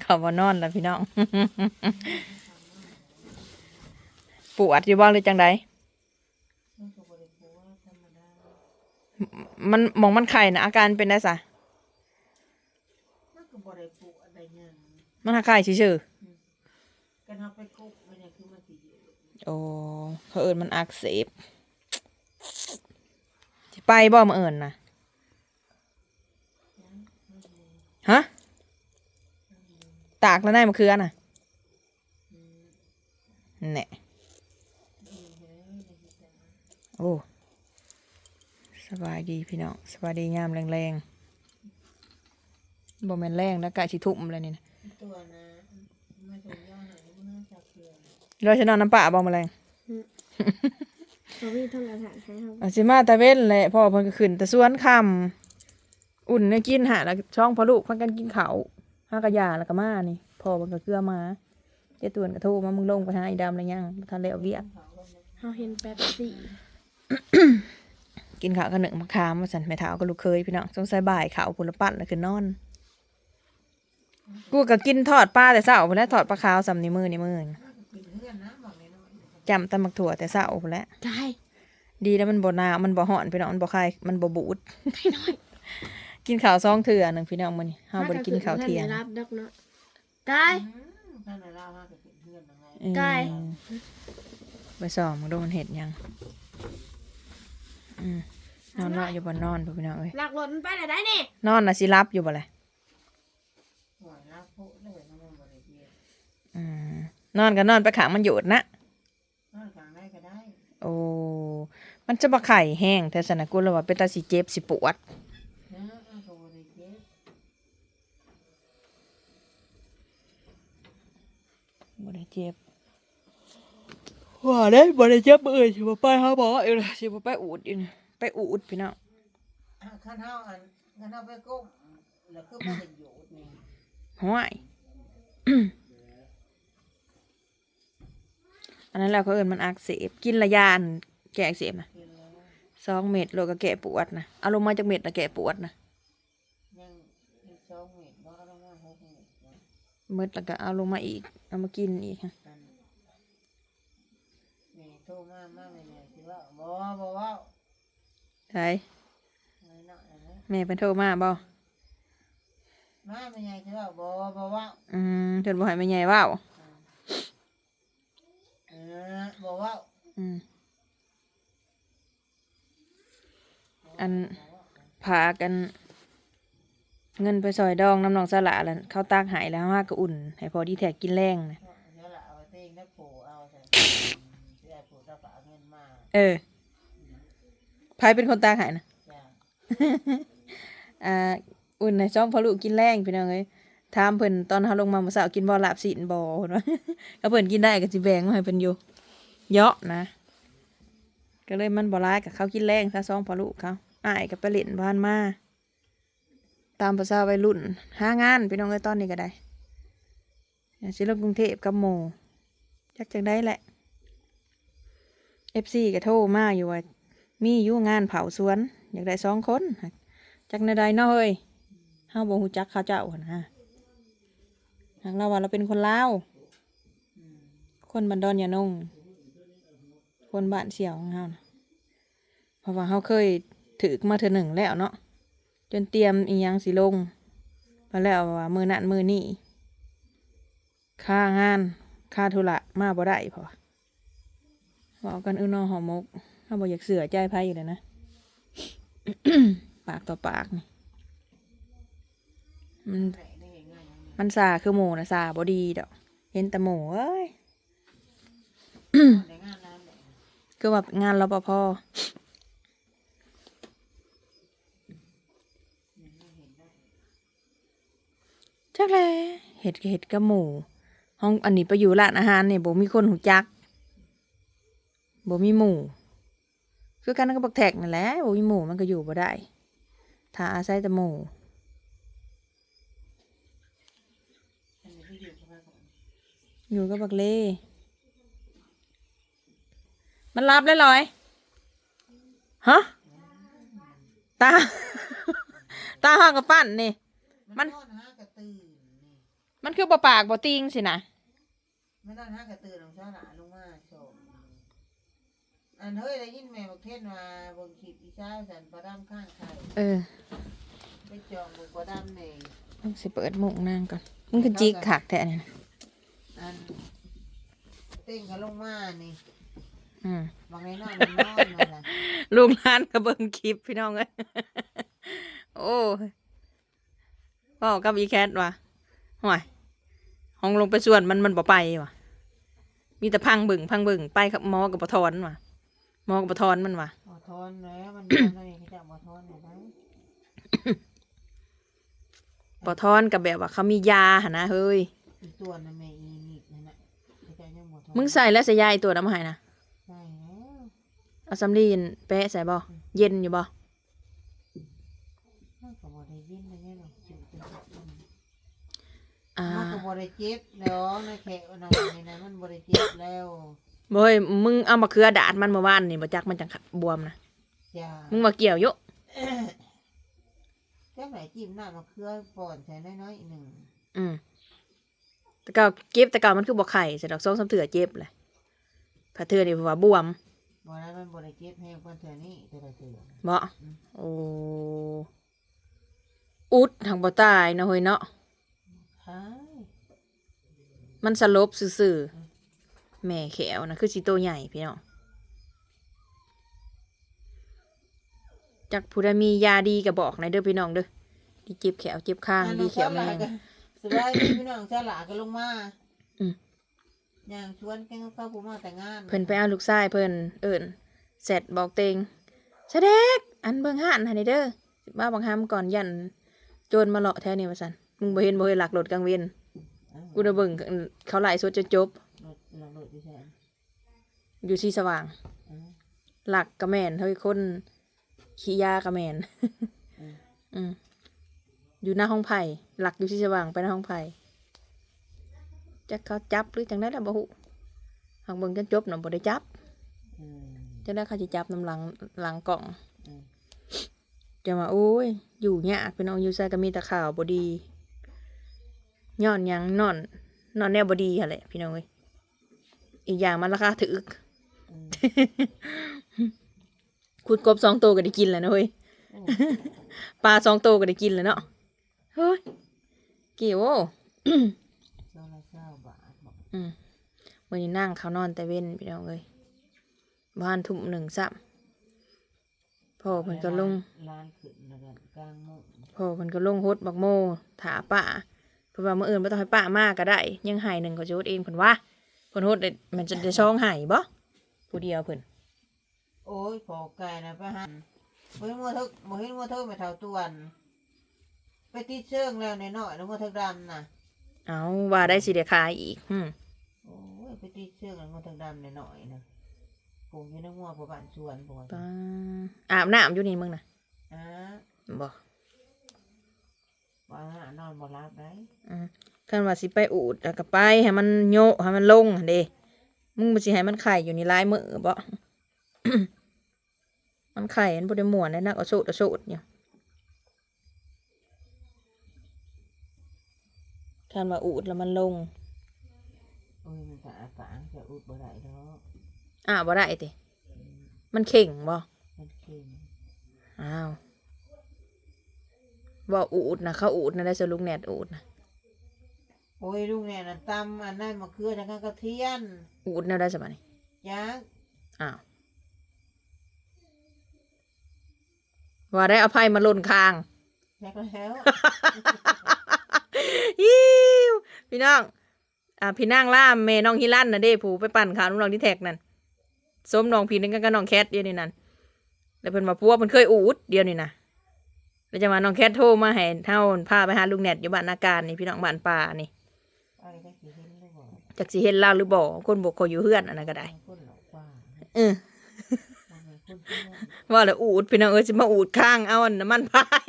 เขาบ่นอนแล้วพี่น้อง ปวดอยู่บ้างหรือจังใดมันหมองมันไข่นะอาการเป็นได้สะมันก็บ่ได้ปลูกอะไรหยังมันหาไข่ชื่อกันเฮาไปกุ๊กมันยังคือมันสิอยู่ๆโอ้เขาเอิญมันอักเสบสิไปบ่มาเอิญนะฮะ ตากแล้วได้มะเขือน่ะแหน่โอ้สบายดีพี่น้องสบายดีงามแรงๆบ่แม่นแรงนะกะสิทุ่มเลยนี่นะตัวนะไม่ส่งยาหายมันน่าจะเกลือเราจะนอนน้ำป่าบ่แมลงเขามีโทรศัพท์ใช้ครับอาสิมาตะเว้นแหละพ่อเพิ่นก็ขึ้นแต่สวนคำอุ่นเนี่ยกินหาแล้วช่องพอลูกเพิ่นกันกินข้าว หากระยาแล้วก็มานี่พ่อเพิ่นก็เกลือมาเจ้าตวนก็โทรมามึงลงไปหาไอ้ดำแล้วยังบ่ทันแล้วเวียกเขาเห็นแป๊บสี่กินข้าวกับหนึ่งมะขามมาสั่นแม่เฒ่าก็ลูกเคยพี่น้องสงสัยบ่ายข้าวพุ่นละปั้นแล้วคือนอน กูก็กินทอดปลาแต่เช้าพุ่นแหล้วทอดปลาขาวสำนิ้วมือนิ้วมือนี่กินเพื่อนนะบอกน้อยจำแตะมักถั่วแต่เช้าพุ่นแหล้วได้ดีแล้วมันบ่หนาวมันบ่ฮ้อนพี่น้องมันบ่คายมันบ่บูด กินข้าวซองเถื่อหนึ่งพี่น้องมื้อนี้เฮาบ่ได้กินข้าวเที่ยงท่นได้รับดักเนาะได้ๆอืมท่านน่ะเล่าว่าก็เป็นเพื่อนยังไงเออไก่ไปสอบมึงดูมันเห็ดหยังอืมนอนรออยู่บนนอนพุ่นพี่น้องเอ้ยหลักหล่นมันไปไหนได้นี่นอนน่ะสิรับอยู่บ่แหละหัวลาโพดเลยน้ำมันบ่ได้เกี่ยวอืมนอนก็นอนไปขางมันหยุดนะนอนกลางได้ก็ได้ โอ้ มันจะบ่ไข่แห้งแต่สนะกูเลยว่าเป็นตาสิเจ็บสิปวด นะเอาก็บ่ได้เกี่ยว บ่ได้เจ็บว่าได้บ่ได้เจ็บเอ้ยสิบ่ไปหาหมออีกเลยสิบ่ไปอูดอีกนะไปอูดพี่น้องอะคันเฮาอันคันเฮาไปกุ๊กแล้วคือบ่ได้อยู่นี่ห้วยอันนั้นแหละเขาเอิ้นมันอักเสบกินละยาอันแก้อักเสบนะกินแล้วสองเม็ดโลก็แก้ปวดนะเอาลงมาจากเม็ดแล้วแก้ปวดนะ ยังอีกสองเม็ดบ่เอาลงมาหกเม็ดนะ เม็ดแล้วก็เอาลงมาอีก เอามากินอีกค่ะอันนี่โทรมามาแม่เนี่ยสิว่าบ่บ่เว้าใช่น้อยหน่อยนะแม่เป็นโทรมาบ่มาแม่ใหญ่สิว่าบ่บ่เว้าอืมเพิ่นบ่ให้แม่ใหญ่เว้าเออบ่เว้าอืมอันพากัน เงินไปซอยดองน้ำหนองสละแล้วเขาตากหายแล้วฮาก็อุ่น ให้พอดีแทกกินแรงนะเดี๋ยวละเอาเต้งนักปู่เอาใส่เดี๋ยวปู่จะฝากเงินมาเออพายเป็นคนตากหายนะจ้ะอ่า อุ่นในช่องพอลูกกินแรงพี่น้องเอ้ยถามเพิ่นตอนเฮาลงมาเมื่อเช้ากินบ่ลาบสินบ่เพิ่นว่าก็เพิ่นกินได้ก็สิแบ่งมาให้เพิ่นอยู่ เยอะนะ ก็เลยมันบ่ร้ายกับเขากินแรงซะซ่องพอลูกเขาอ้ายก็ไปเล่นบ้านมา ตามภาษาวัยรุ่นหางานพี่น้องเอ้ยตอนนี้ก็ได้อยากสิลงกรุงเทพกับหมู่จักจังได้แหละ FC ก็โทรมาอยู่ว่ามีอยู่งานเผาสวน อยากได้สองคนจักในใดเนาะเฮ้ยเฮาบ่ฮู้จักเขาเจ้าหนะหากเราว่าเราเป็นคนลาวคนบันดอนยานงคนบ้านเสี่ยวของเฮานะเพราะว่าเฮาเคยถือมาเทื่อหนึ่งแล้วเนาะ จนเตรียมอียังสิลงมาแล้วว่ามือนั่นมือนี่ค่างานค่าธุระมาบ่ได้พราะว่าเว้ากันอื้อนอหอมกเขาบอกอยากเสือใจไพ่อยู่เลยนะ ปากต่อปากนี่มันมันซาคือหมูนะซาบอดีดอก เห็นแต่หมูเอ้ยได้งานนั้นแหละคือแบบงานรปภ จักแลเห็ดเห็ดกับหมูห้องอันนี้ไปอยู่ร้านอาหารเนี่ยบ่มีคนหูจักบ่มีหมูคือกันก็บักแท็กนั่นแหละบ่มีหมูมันก็อยู่บ่ได้ ถ้าอาศัยแต่หมูอันนี้ที่อยู่กับก่อนอยู่กับบักเล่มันรับได้ลอยฮะตา ตาห้ากับปั้นนี่ มัน นอนหากระตื่นนี่ มันคือบ่ปากบ่ติงสินะไม่ต้องหากระตือลงช้าหนาลงมาโชมอันเฮ้ยได้ยินแม่บอกเทศมาเบนขีดอีช้าสันประดำข้างไข่เออไปจองบนประดำในมึงสิเปิดหมุกนางก่อนมึงคือจิกขักแท้เนี่ยนะอันเต้งเขาลงมานี่อืมบางไงนอนมันนอนมาละลูกหลานก็เบิ่งคลิปพี่น้องเอ้ยโอ้ยเว้ากับอีแคทว่ะ ห่วยห้องลงไปส่วนมันมันบ่ไปว่ะ มีแต่พังบึงพังบึงไปกับหมอกับบ่ทอนว่ะหมอกับบ่ทอนมันว่ะหมอทอนแล้วมันนอนอะไรเขาจะเอาหมอทอนเนี่ยนะบ่ทอนกับแบบว่าเขามียาหั่นนะเฮ้ย อีตัวนั่นแม่อีนิดนั่นน่ะเขาจะยังหมอทอนมึงใส่แล้วใส่ยาไอ้ตัวน้ำมาให้นะ ใช่แล้ว เอาสำลีนแปะใส่บ่เย็นอยู่บ่ มันก็บ่ได้ยินนะเนี่ยหรอกจุดเป็นจุด อ่ามันก็บ่ได้เจ็บแล้วในแขะในในนั้นมันบ่ได้เจ็บแล้วเบ้ยมึงเอามาเคือดาดมันเมื่อวานนี่บ่จักมันจังบวมนะจ้ามึงมาเกี่ยวอยู่แค่ไหนจิ้มหน้ามาเคลือป่อนใส่น้อยๆหนึ่งอืมแต่เก่าเจ็บแต่เก่ามันคือบ่ไข่ใส่ดอกสองสามเถื่อเจ็บเลยพะเถื่อนี่ว่าบวมบ่นั้นมันบ่ได้เจ็บแห้งเพิ่นเท่านี้แต่ละเทื่อบ่โอ้อุดทางบ่ตายเนาะเฮ้ยเนาะหาย มันสลบซื่อๆแม่แขวนะคือสิโตใหญ่พี่น้องจักผู้ใดมียาดีก็บอกหน่อยเด้อพี่น้องเด้อที่เจ็บแขวเจ็บข้างดีแขวแม่งสบายดีพี่น้องชาหลาก็ลงมาอืมย่างชวนแกงข้าวผู้มาแต่งงานเพิ่นไปเอาลูกชายเพิ่นเอิ้นเสร็จบอกเตงเสด็จอันเบิ่งห่านให้ได้เด้อสิมาบังคับก่อนยันโจรมาเลาะแถวนี้ว่าซั่นมึงบ่เห็นบ่เห็นหลักรถกลางเวียนอ้าว กูได้เบิ่งเขาไล่สดจนจบ รถหลังรถอยู่แซ่นอยู่ที่สว่างอ้าวหลักกระแม่นเฮ้ยคนขี้ยากระแม่นอืม อืมอยู่หน้าห้องไผ่หลักอยู่ที่สว่างไปหน้าห้องไผ่จักเขาจับหรือจังได๋ล่ะบ่ฮู้หากเบิ่งจนจบน่ะบ่ได้จับ อืม จะได้เขาจะจับน้ำหลังหลังกล่องอืม จะมาโอ้ย อยู่ยากพี่น้องอยู่ใส่ก็มีแต่ข่าวบดี ย้อนหยังนอน นอนแนวบดีค่ะแหละพี่น้องเอ้ยอีกอย่างมันราคาถืออืมขุดกบสองตัวก็ได้กินแล้วนะเว้ยโอ้ปลาสองตัวก็ได้กินแล้วเนาะเฮ้ยเกี่ยวโอ้เจ้าละเจ้าบาทบอกอืมวันนี้นั่งเขานอนแต่เว้นพี่น้องเอ้ยบ้านทุ่มหนึ่งซ้ำพ่อเพิ่นก็ลงร้านขึ้นแล้วกันกลางมุ้งพ่อเพิ่นก็ลงฮดบักโมถาป้าเพิ่นว่ามื้ออื่นบ่ต้องให้ป้ามากก็ได้ ยังใหายหนึ่งก็จะฮดเองเพิ่นว่าเพิ่นฮดได้มันจะได้ช่องใหายบ่ผู้เดียวเพิ่นโอ้ยขอไก่นะไปหันบ่เห็นมัวเทิกบ่เห็นมัวเทิกไปเท่าตวน ไปติดเชิงแล้วในน้อยๆแล้วมัวเทิกดำน่ะเอาว่าได้สิได้ขายอีกอืมโอ้ยไปติดเชือกกันมาทางดำหน่อยๆนะปลูกอยู่ในหัวพอบ้านสวนพอปาอาบน้ำอยู่นี่มึงน่ะอ่าบ่ ว่านอนบ่รับได้อืมคันว่าสิไปอูดแล้วก็ไปให้มันโยะให้มันลงหั่นเด้มึงบ่สิให้มันไข่อยู่นี่หลายมื้อบ่ มันไข่มันบ่ได้ม่วนได้นักเอาโซดเอาโซดเนี่ยคันว่าอูดแล้วมันลง โอ้ยมันสะอาดฝางจะอุดบ่ได้ดอกอ้าวบ่ได้ติมันเข่งบ่มันเค็ม อ้าว บ่อูดนะเขาอูดนะได้สลุงแนดอูดนะโอ้ยลูกเนี่ยน่ะตำอันนั้นมะเขือจังกระเทียนอูดแนวได้สมัยนี้ยักษ์อ้าวว่าได้อภัยมาล่นคาง ยักษ์แล้วฮิวพี่น้องอ่าพี่นางล่ามเมน้องฮิลันนะเด้ผู้ไปปั่นขาวน้องที่แท็กนั่นส้มน้องพี่นึงกันกับน้องแคทเดียวนี่นั่นแล้วเพิ่นมาพัวเพิ่นเคยอูดเดียวนี่นะ แล้วจะมาน้องแคทโทรมาให้เท่าพาไปหาลุงแนทอยู่บ้านนาการนี่พี่น้องบ้านป่านี่อะไรก็สิเห็นเลยบ่จักสิเห็นเล่าหรือบ่คนบอกเขาอยู่เฮือนอันนั้นก็ได้มันคนหลอกว่าเออมันเป็นคนที่ว่าว่าแล้วอูดพี่น้องเอ้ยสิมาอูดข้างเอาอันน้ำมันพาย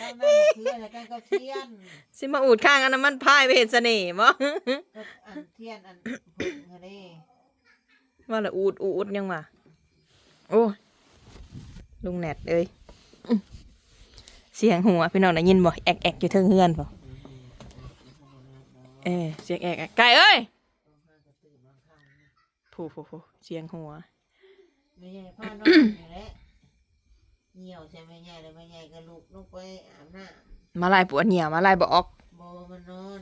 ตำนั้นมะเขือจังกระเทียนสิมาอูดข้างเอาน้ำมันพายไปเห็นเสน่ห์บ่ก็อันเทียนอันผึ่งฮะเด้ว่าแล้วอูดอูดยังว่าโอ้ย ลุงแนทเอ้ยอื้อเสียงหัวพี่น้องได้ยินบ่แอกแอกอยู่เทิงเฮือนบ่อืมเออเสียงแอกอะไก่เอ้ยผู้ผู้ผู้เสียงหัวไม่ใหญ่ผ้านอนอยู่แล้วเหี่ยวใช่ไหมใหญ่เลยไม่ใหญ่ก็ลุกลงไปอาบน้มาลายปวดเหนียวมาลายบอกำบอมันนอน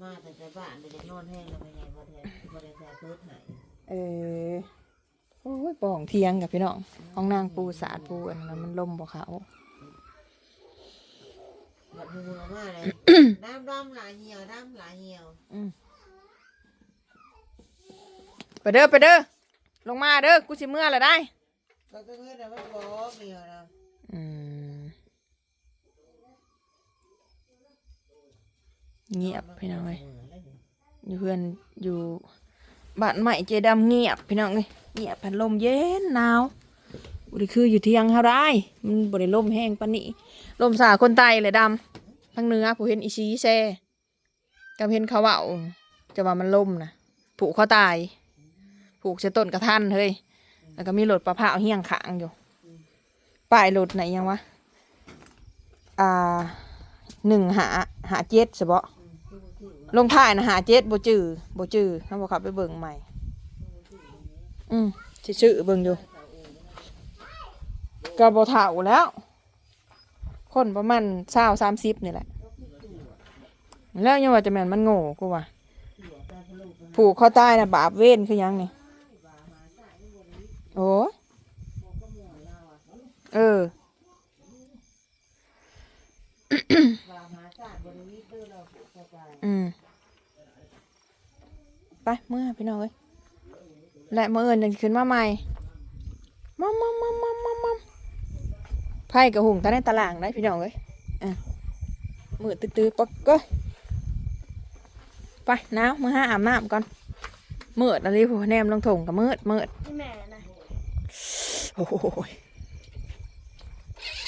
มาแต่แต่บ้านเดี๋ยวจะนอนแห้งแล้วไม่ใหญ่พอแทนพอได้แทนเพิดหายเออ โอ้ยป่องเทียงกับพี่น้องห้องนางปูสาดปูอันนั้นมันล่มบ่เขาบัดมือมาเลยน้ำดำหลายเหี่ยวน้ำหลายเหี่ยวอืมไปเด้อไปเด้อลงมาเด้อกูสิเมื่อละได้ก็ก็เฮ็ดแต่ว่าบอกเหี่ยวนะอืมเงียบพี่น้องเลยอยู่เพื่อนอยู่บ้านใหม่เจดำเงียบพี่น้องเลย เงียพัดลมเย็นหนาวบุรีคืออยู่เที่ยงเท่าไรมันบริลมแห้งปานนี้ลมสาคนไตเลยดำทั้งเนื้อผู้เห็นอีซีแซ่กับเห็นเขาเว่าจะว่ามันลมนะผูกเขาตาย ผูกเสต้นกระทันเฮ้ยแล้วก็มีรถประพาเฮียงขางอยู่ป้ายรถไหนยังวะอ่าหนึ่งหาหาเจ็ดใช่ปะลงท้ายนะหาเจ็ดโบจือโบจือเขาบอกขับไปเบิ่งใหม่ อืมสิชื่อเบิ่งอยู่ก็บ่เฒ่าแล้ว คนประมาณเศร้าสามสิบนี่แหละ แล้วยังว่าจะแม่นมันโง่กูว่าผูกคอตายนะบาปเว้นคือยังนี่โอ้เอออืมไปเมื่อพี่น้องเอ้ย และเมื่อเอินจะขึ้นมาใหม่มัมมัมมัมมัมมัมมัมไพ่กับหุงตาในตารางได้พี่น้องเอ้ยอะมือตื้อๆปกก็ไปน้าวมือห้าอาบน้ำก่อนมืดอะไรผู้แนมลงถงกับมืดมืดที่แม่นะโอ้โห